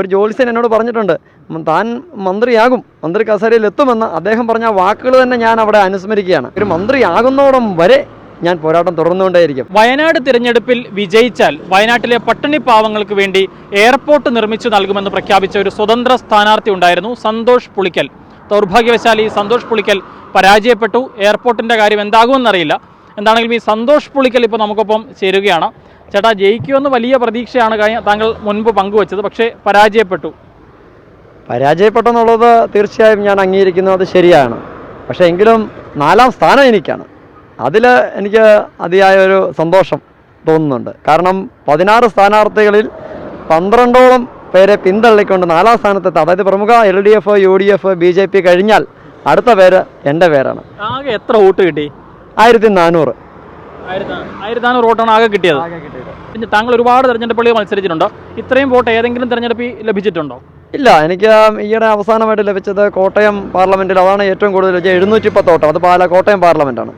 ഒരു ജോലിസൻ എന്നോട് പറഞ്ഞിട്ടുണ്ട് താൻ മന്ത്രിയാകും മന്ത്രി കസേരയിൽ എത്തുമെന്ന് അദ്ദേഹം പറഞ്ഞ വാക്കുകൾ തന്നെ ഞാൻ അവിടെ അനുസ്മരിക്കുകയാണ്. ഒരു മന്ത്രിയാകുന്നോടം വരെ ഞാൻ പോരാട്ടം തുടർന്നുകൊണ്ടേയിരിക്കും. വയനാട് തിരഞ്ഞെടുപ്പിൽ വിജയിച്ചാൽ വയനാട്ടിലെ പട്ടിണി പാവങ്ങൾക്ക് വേണ്ടി എയർപോർട്ട് നിർമ്മിച്ചു നൽകുമെന്ന് പ്രഖ്യാപിച്ച ഒരു സ്വതന്ത്ര സ്ഥാനാർത്ഥി ഉണ്ടായിരുന്നു സന്തോഷ് പുളിക്കൽ. ദൗർഭാഗ്യവശാൽ ഈ സന്തോഷ് പുളിക്കൽ പരാജയപ്പെട്ടു. എയർപോർട്ടിന്റെ കാര്യം എന്താകുമെന്നറിയില്ല. എന്താണെങ്കിലും ഈ സന്തോഷ് പുളിക്കൽ ഇപ്പോൾ നമുക്കൊപ്പം ചേരുകയാണ്. ചേട്ടാ ജയിക്കുമെന്ന് വലിയ പ്രതീക്ഷയാണ് കഴിഞ്ഞ താങ്കൾ മുൻപ് പങ്കുവച്ചത് പക്ഷേ പരാജയപ്പെട്ടു. പരാജയപ്പെട്ടെന്നുള്ളത് തീർച്ചയായും ഞാൻ അംഗീകരിക്കുന്നു അത് ശരിയാണ്. പക്ഷേ എങ്കിലും നാലാം സ്ഥാനം എനിക്കാണ്. അതിൽ എനിക്ക് അതിയായ ഒരു സന്തോഷം തോന്നുന്നുണ്ട്. കാരണം പതിനാറ് സ്ഥാനാർത്ഥികളിൽ പന്ത്രണ്ടോളം പേരെ പിന്തള്ളിക്കൊണ്ട് നാലാം സ്ഥാനത്തെത്താം. അതായത് പ്രമുഖ L D F U D F B J P കഴിഞ്ഞാൽ അടുത്ത പേര് എന്റെ പേരാണ്. ആകെ എത്ര വോട്ട് കിട്ടി? ആയിരത്തി നാനൂറ് ആയിരത്തി നാനൂറ് വോട്ടാണ് ആകെ കിട്ടിയത്. പിന്നെ താങ്കൾ ഒരുപാട് തെരഞ്ഞെടുപ്പുകളിൽ മത്സരിച്ചിട്ടുണ്ടോ. ഇത്രയും വോട്ട് ഏതെങ്കിലും തെരഞ്ഞെടുപ്പിൽ ലഭിച്ചിട്ടുണ്ടോ? ഇല്ല എനിക്ക് ഈയിടെ അവസാനമായിട്ട് ലഭിച്ചത് കോട്ടയം പാർലമെന്റിൽ അതാണ് ഏറ്റവും കൂടുതൽ ലഭിച്ചത്. എഴുന്നൂറ്റി പത്ത് വോട്ടം അത് പാല കോട്ടയം പാർലമെന്റാണ്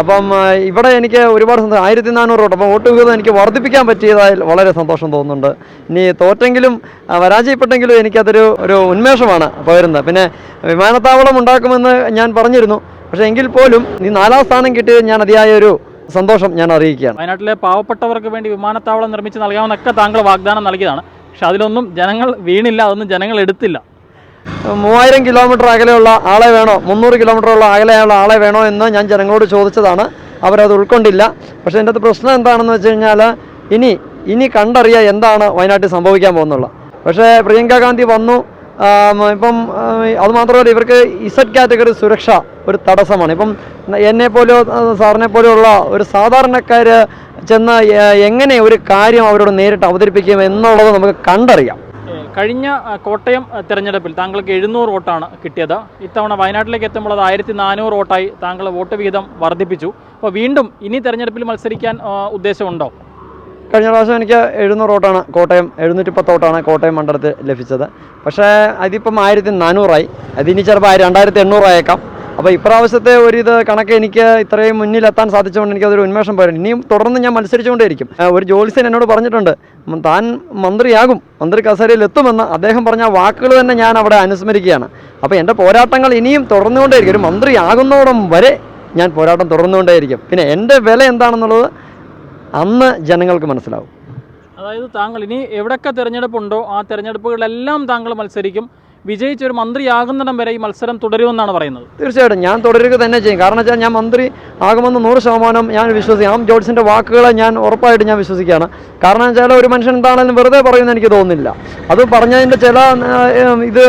അപ്പം ഇവിടെ എനിക്ക് ഒരുപാട് സന്തോഷം. ആയിരത്തി നാനൂറ് വോട്ട്. അപ്പം വോട്ട് വിഹിതം എനിക്ക് വർദ്ധിപ്പിക്കാൻ പറ്റിയതായി വളരെ സന്തോഷം തോന്നുന്നുണ്ട്. ഇനി തോറ്റെങ്കിലും പരാജയപ്പെട്ടെങ്കിലും എനിക്കതൊരു ഒരു ഉന്മേഷമാണ് പകരുന്നത്. പിന്നെ വിമാനത്താവളം ഉണ്ടാക്കുമെന്ന് ഞാൻ പറഞ്ഞിരുന്നു. പക്ഷേ എങ്കിൽ പോലും ഈ നാലാം സ്ഥാനം കിട്ടിയത് ഞാൻ അതിയായ ഒരു സന്തോഷം ഞാൻ അറിയിക്കുകയാണ്. വയനാട്ടിലെ പാവപ്പെട്ടവർക്ക് വേണ്ടി വിമാനത്താവളം നിർമ്മിച്ച് നൽകാമെന്നൊക്കെ താങ്കൾ വാഗ്ദാനം നൽകിയതാണ്. പക്ഷെ അതിലൊന്നും ജനങ്ങൾ വീണില്ല അതൊന്നും ജനങ്ങൾ എടുത്തില്ല. മൂവായിരം കിലോമീറ്റർ അകലെയുള്ള ആളെ വേണോ? മുന്നൂറ് കിലോമീറ്റർ ഉള്ള അകലെയുള്ള ആളെ വേണോ എന്ന് ഞാൻ ജനങ്ങളോട് ചോദിച്ചതാണ്. അവരത് ഉൾക്കൊണ്ടില്ല. പക്ഷേ എന്റെ അത് പ്രശ്നം എന്താണെന്ന് വെച്ച് കഴിഞ്ഞാൽ ഇനി ഇനി കണ്ടറിയുക എന്താണ് വയനാട്ടിൽ സംഭവിക്കാൻ പോകുന്നുള്ളത് പക്ഷേ പ്രിയങ്ക ഗാന്ധി വന്നു ഇപ്പം അതുമാത്രമല്ല അത് മാത്രമല്ല ഇവർക്ക് ഇസഡ് കാറ്റഗറി സുരക്ഷ ഒരു തടസ്സമാണ്. ഇപ്പം എന്നെ പോലെയോ സാറിനെ പോലെയുള്ള ഒരു സാധാരണക്കാർ ചെന്ന് എങ്ങനെ ഒരു കാര്യം അവരോട് നേരിട്ട് അവതരിപ്പിക്കും എന്നുള്ളത് നമുക്ക് കണ്ടറിയാം. കഴിഞ്ഞ കോട്ടയം തെരഞ്ഞെടുപ്പിൽ താങ്കൾക്ക് എഴുന്നൂറ് വോട്ടാണ് കിട്ടിയത്. ഇത്തവണ വയനാട്ടിലേക്ക് എത്തുമ്പോൾ അത് ആയിരത്തി നാനൂറ് വോട്ടായി താങ്കൾ വോട്ട് വിഹിതം വർദ്ധിപ്പിച്ചു. അപ്പോൾ വീണ്ടും ഇനി തെരഞ്ഞെടുപ്പിൽ മത്സരിക്കാൻ ഉദ്ദേശമുണ്ടോ? കഴിഞ്ഞ പ്രാവശ്യം എനിക്ക് എഴുന്നൂറ് വോട്ടാണ് കോട്ടയം എഴുന്നൂറ്റി പത്ത് വോട്ടാണ് കോട്ടയം മണ്ഡലത്തിൽ ലഭിച്ചത്. പക്ഷേ അതിപ്പം ആയിരത്തി നാനൂറായി. അതിനി ചിലപ്പോൾ രണ്ടായിരത്തി എണ്ണൂറായേക്കാം അപ്പോൾ ഇപ്രാവശ്യത്തെ ഒരു ഇത് കണക്ക് എനിക്ക് ഇത്രയും മുന്നിലെത്താൻ സാധിച്ചുകൊണ്ട് എനിക്കതൊരു ഉന്മേഷം പോരുന്നു ഇനിയും തുടർന്ന് ഞാൻ മത്സരിച്ചുകൊണ്ടേയിരിക്കും. ഒരു ജോലിസൻ എന്നോട് പറഞ്ഞിട്ടുണ്ട് താൻ മന്ത്രിയാകും മന്ത്രി കസേരയിൽ എത്തുമെന്ന്. അദ്ദേഹം പറഞ്ഞ വാക്കുകൾ തന്നെ ഞാൻ അവിടെ അനുസ്മരിക്കുകയാണ്. അപ്പോൾ എന്റെ പോരാട്ടങ്ങൾ ഇനിയും തുടർന്നുകൊണ്ടേയിരിക്കും. ഒരു മന്ത്രിയാകുന്നോടം വരെ ഞാൻ പോരാട്ടം തുടർന്നുകൊണ്ടേയിരിക്കും. പിന്നെ എന്റെ വില എന്താണെന്നുള്ളത് അന്ന് ജനങ്ങൾക്ക് മനസ്സിലാവും. അതായത് താങ്കൾ ഇനി എവിടെയൊക്കെ തിരഞ്ഞെടുപ്പുണ്ടോ ആ തിരഞ്ഞെടുപ്പുകളിലെല്ലാം താങ്കൾ മത്സരിക്കും. വിജയിച്ച ഒരു മന്ത്രിയാകുന്നിടം വരെ ഈ മത്സരം തുടരുമെന്നാണ് പറയുന്നത്. തീർച്ചയായിട്ടും ഞാൻ തുടരുക തന്നെ ചെയ്യും. കാരണം വെച്ചാൽ ഞാൻ മന്ത്രി ആകുമെന്ന് നൂറ് ശതമാനം ഞാൻ വിശ്വസിക്കാം. ആം ജോൺസിന്റെ വാക്കുകളെ ഞാൻ ഉറപ്പായിട്ട് ഞാൻ വിശ്വസിക്കുകയാണ്. കാരണം വെച്ചാൽ ഒരു മനുഷ്യൻ എന്താണെന്ന് വെറുതെ പറയുമെന്ന് എനിക്ക് തോന്നുന്നില്ല. അത് പറഞ്ഞതിന്റെ ചില ഇത്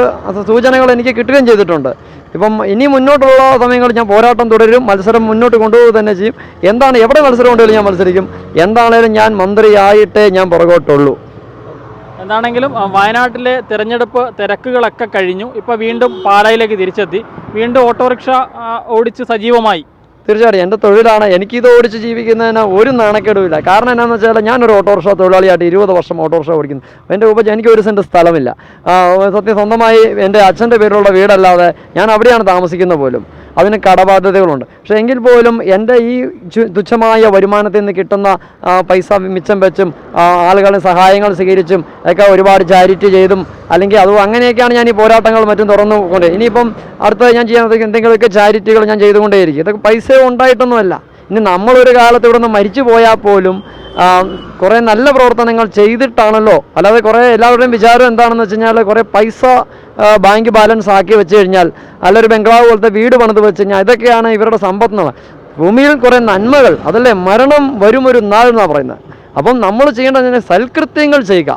സൂചനകൾ എനിക്ക് കിട്ടുകയും ചെയ്തിട്ടുണ്ട്. ഇപ്പം ഇനി മുന്നോട്ടുള്ള സമയങ്ങളിൽ ഞാൻ പോരാട്ടം തുടരും മത്സരം മുന്നോട്ട് കൊണ്ടുപോകുക തന്നെ ചെയ്യും. എന്താണ് എവിടെ മത്സരം ഉണ്ടെങ്കിലും ഞാൻ മത്സരിക്കും. എന്താണേലും ഞാൻ മന്ത്രിയായിട്ടേ ഞാൻ പുറകോട്ടുള്ളൂ. എന്താണെങ്കിലും വയനാട്ടിലെ തിരഞ്ഞെടുപ്പ് തിരക്കുകളൊക്കെ കഴിഞ്ഞു. ഇപ്പോൾ വീണ്ടും പാലായിലേക്ക് തിരിച്ചെത്തി. വീണ്ടും ഓട്ടോറിക്ഷ ഓടിച്ച് സജീവമായി. തീർച്ചയായിട്ടും എന്റെ തൊഴിലാണ്. എനിക്കിത് ഓടിച്ച് ജീവിക്കുന്നതിന് ഒരു നാണക്കേടുമില്ല. കാരണം എന്നാന്ന് വെച്ചാൽ ഞാനൊരു ഓട്ടോറിക്ഷ തൊഴിലാളിയായിട്ട് ഇരുപത് വർഷം ഓട്ടോറിക്ഷ ഓടിക്കുന്നു. എന്റെ ഉപ എനിക്ക് ഒരു സെന്റ് സ്ഥലമില്ല. സത്യം സ്വന്തമായി എന്റെ അച്ഛന്റെ പേരിലുള്ള വീടല്ലാതെ ഞാൻ അവിടെയാണ് താമസിക്കുന്നത് പോലും. അതിന് കടബാധ്യതകളുണ്ട്. പക്ഷേ എങ്കിൽ പോലും എന്റെ ഈ തുച്ഛമായ വരുമാനത്തിൽ നിന്ന് കിട്ടുന്ന പൈസ മിച്ചം വെച്ചും ആളുകളെ സഹായങ്ങൾ സ്വീകരിച്ചും ഒക്കെ ഒരുപാട് ചാരിറ്റി ചെയ്തും അല്ലെങ്കിൽ അത് അങ്ങനെയൊക്കെയാണ് ഞാൻ ഈ പോരാട്ടങ്ങൾ മറ്റും തുറന്നു കൊണ്ട്. ഇനിയിപ്പം അടുത്ത ഞാൻ ചെയ്യുന്നത് എന്തെങ്കിലുമൊക്കെ ചാരിറ്റികൾ ഞാൻ ചെയ്തുകൊണ്ടേയിരിക്കും ഇതൊക്കെ പൈസ ഉണ്ടായിട്ടൊന്നുമല്ല. ഇനി നമ്മളൊരു കാലത്ത് ഇവിടെ നിന്ന് മരിച്ചു പോയാൽ പോലും കുറേ നല്ല പ്രവർത്തനങ്ങൾ ചെയ്തിട്ടാണല്ലോ. അല്ലാതെ കുറേ എല്ലാവരുടെയും വിചാരം എന്താണെന്ന് വെച്ച് കഴിഞ്ഞാൽ കുറേ പൈസ ബാങ്ക് ബാലൻസ് ആക്കി വെച്ച് കഴിഞ്ഞാൽ അല്ലൊരു ബംഗ്ലാവ് പോലത്തെ വീട് പണിത് വെച്ച് കഴിഞ്ഞാൽ ഇതൊക്കെയാണ് ഇവരുടെ സമ്പത്ത് ഭൂമിയിൽ കുറേ നന്മകൾ അതല്ലേ മരണം വരും ഒരു നാൾ എന്നാണ് പറയുന്നത്. അപ്പം നമ്മൾ ചെയ്യേണ്ടത് സൽകൃത്യങ്ങൾ ചെയ്യുക.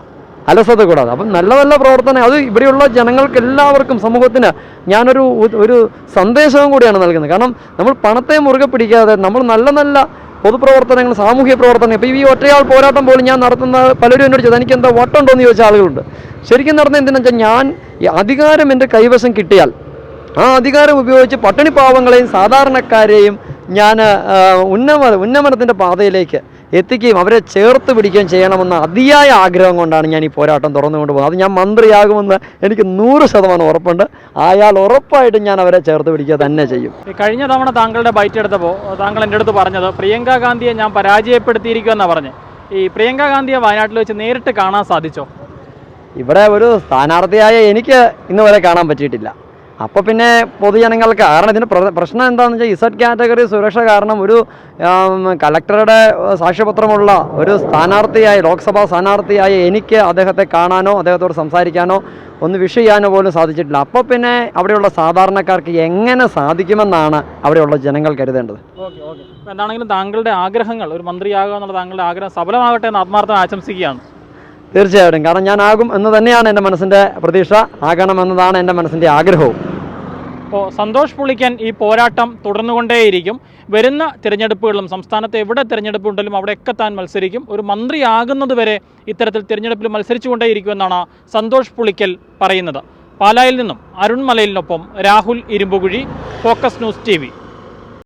അലസത കൂടാതെ. അപ്പം നല്ല നല്ല പ്രവർത്തനം അത് ഇവിടെയുള്ള ജനങ്ങൾക്ക് എല്ലാവർക്കും സമൂഹത്തിന് ഞാനൊരു ഒരു സന്ദേശവും കൂടിയാണ് നൽകുന്നത്. കാരണം നമ്മൾ പണത്തെ മുറുകെ പിടിക്കാതെ നമ്മൾ നല്ല നല്ല പൊതുപ്രവർത്തനങ്ങൾ സാമൂഹ്യ പ്രവർത്തനങ്ങൾ ഇപ്പോൾ ഈ ഒറ്റയാൾ പോരാട്ടം പോലും ഞാൻ നടത്തുന്ന പലരും എന്നോട് ചോദിച്ചത് എനിക്ക് എന്താ വട്ടുണ്ടോ എന്ന് ചോദിച്ച ആളുകളുണ്ട്. ശരിക്കും നടന്ന എന്തിനാ വെച്ചാൽ ഞാൻ ഈ അധികാരം എന്റെ കൈവശം കിട്ടിയാൽ ആ അധികാരം ഉപയോഗിച്ച് പട്ടിണി പാവങ്ങളെയും സാധാരണക്കാരെയും ഞാൻ ഉന്നമ ഉന്നമനത്തിന്റെ പാതയിലേക്ക് എത്തിക്കുകയും അവരെ ചേർത്ത് പിടിക്കുകയും ചെയ്യണമെന്ന അതിയായ ആഗ്രഹം കൊണ്ടാണ് ഞാൻ ഈ പോരാട്ടം തുറന്നുകൊണ്ട് പോകുന്നത്. അത് ഞാൻ മന്ത്രിയാകുമെന്ന് എനിക്ക് നൂറ് ശതമാനം ഉറപ്പുണ്ട്. അയാൾ ഉറപ്പായിട്ടും ഞാൻ അവരെ ചേർത്ത് പിടിക്കുക തന്നെ ചെയ്യും. കഴിഞ്ഞ തവണ താങ്കളുടെ ബൈറ്റ് എടുത്തപ്പോൾ താങ്കൾ എന്റെ അടുത്ത് പറഞ്ഞത് പ്രിയങ്ക ഗാന്ധിയെ ഞാൻ പരാജയപ്പെടുത്തിയിരിക്കുമെന്നാണ് പറഞ്ഞത് ഈ പ്രിയങ്ക ഗാന്ധിയെ വയനാട്ടിൽ വെച്ച് നേരിട്ട് കാണാൻ സാധിച്ചോ? ഇവിടെ ഒരു സ്ഥാനാർത്ഥിയായ എനിക്ക് ഇന്ന് വരെ കാണാൻ പറ്റിയിട്ടില്ല. അപ്പോൾ പിന്നെ പൊതുജനങ്ങൾക്ക് കാരണം പ്ര- പ്രശ്നം എന്താണെന്ന് വെച്ചാൽ ഇസഡ് കാറ്റഗറി സുരക്ഷ കാരണം ഒരു കളക്ടറുടെ സാക്ഷ്യപത്രമുള്ള ഒരു സ്ഥാനാർത്ഥിയായ ലോക്സഭാ സ്ഥാനാർത്ഥിയായ എനിക്ക് അദ്ദേഹത്തെ കാണാനോ അദ്ദേഹത്തോട് സംസാരിക്കാനോ ഒന്ന് വിഷ് ചെയ്യാനോ പോലും സാധിച്ചിട്ടില്ല. അപ്പോൾ പിന്നെ അവിടെയുള്ള സാധാരണക്കാർക്ക് എങ്ങനെ സാധിക്കുമെന്നാണ് അവിടെയുള്ള ജനങ്ങൾ കരുതേണ്ടത്. എന്താണെങ്കിലും താങ്കളുടെ ആഗ്രഹങ്ങൾ ഒരു മന്ത്രിയാകുക എന്നുള്ള താങ്കളുടെ ആഗ്രഹം സഫലമാകട്ടെ എന്ന് ആത്മാർത്ഥം ആശംസിക്കുകയാണ്. തീർച്ചയായിട്ടും. കാരണം ഞാനാകും എന്ന് തന്നെയാണ് എന്റെ മനസ്സിന്റെ പ്രതീക്ഷ. ആകണമെന്നതാണ് എന്റെ മനസ്സിന്റെ ആഗ്രഹവും. അപ്പോൾ സന്തോഷ് പുളിക്കൻ ഈ പോരാട്ടം തുടർന്നുകൊണ്ടേയിരിക്കും. വരുന്ന തിരഞ്ഞെടുപ്പുകളിലും സംസ്ഥാനത്ത് എവിടെ തിരഞ്ഞെടുപ്പ് ഉണ്ടെങ്കിലും അവിടെയൊക്കെ താൻ മത്സരിക്കും. ഒരു മന്ത്രിയാകുന്നത് വരെ ഇത്തരത്തിൽ തിരഞ്ഞെടുപ്പിൽ മത്സരിച്ചുകൊണ്ടേയിരിക്കുമെന്നാണ് സന്തോഷ് പുളിക്കൽ പറയുന്നത്. പാലായിൽ നിന്നും അരുൺമലയിലിനൊപ്പം Rahul Irumbukuzhi Focus News T